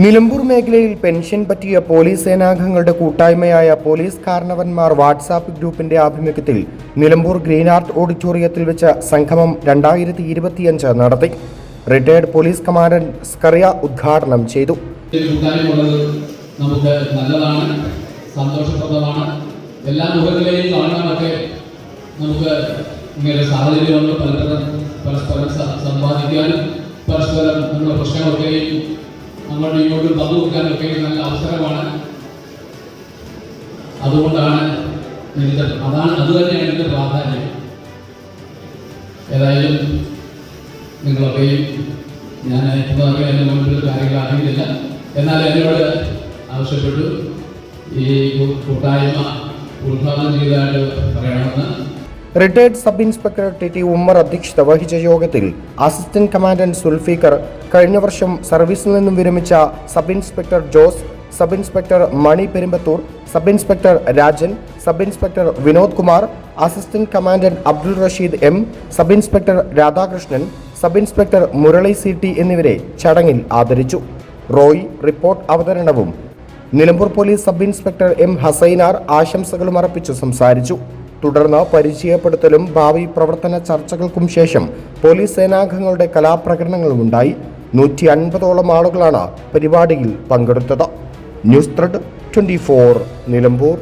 നിലമ്പൂർ മേഖലയിൽ പെൻഷൻ പറ്റിയ പോലീസ് സേനാംഗങ്ങളുടെ കൂട്ടായ്മയായ പോലീസ് കാരണവന്മാർ വാട്സാപ്പ് ഗ്രൂപ്പിന്റെ ആഭിമുഖ്യത്തിൽ നിലമ്പൂർ ഗ്രീൻ ആർട്ട് ഓഡിറ്റോറിയത്തിൽ വെച്ച സംഗമം രണ്ടായിരത്തി ഇരുപത്തിയഞ്ച് നടത്തി. റിട്ടയർഡ് പോലീസ് കമാൻഡന്റ് സ്കറിയ ഉദ്ഘാടനം ചെയ്തു. നല്ലതാണ് സന്തോഷപ്രദമാണ്. എല്ലാ പരസ്പരം സംവാദിക്കാനും പരസ്പരം നമ്മുടെ പ്രശ്നങ്ങളൊക്കെയും അങ്ങോട്ടും യോഗ പങ്കുവെക്കാനൊക്കെ നല്ല അവസരമാണ്. അതുകൊണ്ടാണ് ഇതിന്റെ അതാണ് അതുതന്നെയാണ് എന്റെ പ്രാധാന്യം. ഏതായാലും നിങ്ങളൊക്കെയും ഞാൻ ഇതൊക്കെ എന്റെ മുൻപിൽ കാര്യങ്ങൾ അറിയുന്നില്ല എന്നാൽ എന്നോട് ആവശ്യപ്പെട്ടു ഈ കൂട്ടായ്മ ഉദ്ഘാടനം ചെയ്തതായിട്ട് പറയണമെന്ന് retired sub inspector T T Ummer അധ്യക്ഷത വഹിച്ച യോഗത്തിൽ അസിസ്റ്റന്റ് കമാൻഡന്റ് സുൽഫീഖർ കഴിഞ്ഞ വർഷം സർവീസിൽ നിന്നും വിരമിച്ച sub inspector Jose sub inspector Mani Perumbathur sub inspector Rajan sub inspector Vinod Kumar assistant commandant Abdul Rasheed M sub inspector Radhakrishnan sub inspector Murali C T എന്നിവരെ ചടങ്ങിൽ ആദരിച്ചു. റോയ് റിപ്പോർട്ട് അവതരണവും. Nilambur police sub inspector M Hasainar ആശംസകളും അർപ്പിച്ചു സംസാരിച്ചു. തുടർന്ന് പരിചയപ്പെടുത്തലും ഭാവി പ്രവർത്തന ചർച്ചകൾക്കും ശേഷം പോലീസ് സേനാംഗങ്ങളുടെ കലാപ്രകടനങ്ങളും ഉണ്ടായി. നൂറ്റി അൻപതോളം ആളുകളാണ് പരിപാടിയിൽ പങ്കെടുത്തത്. News thread twenty Nilambur.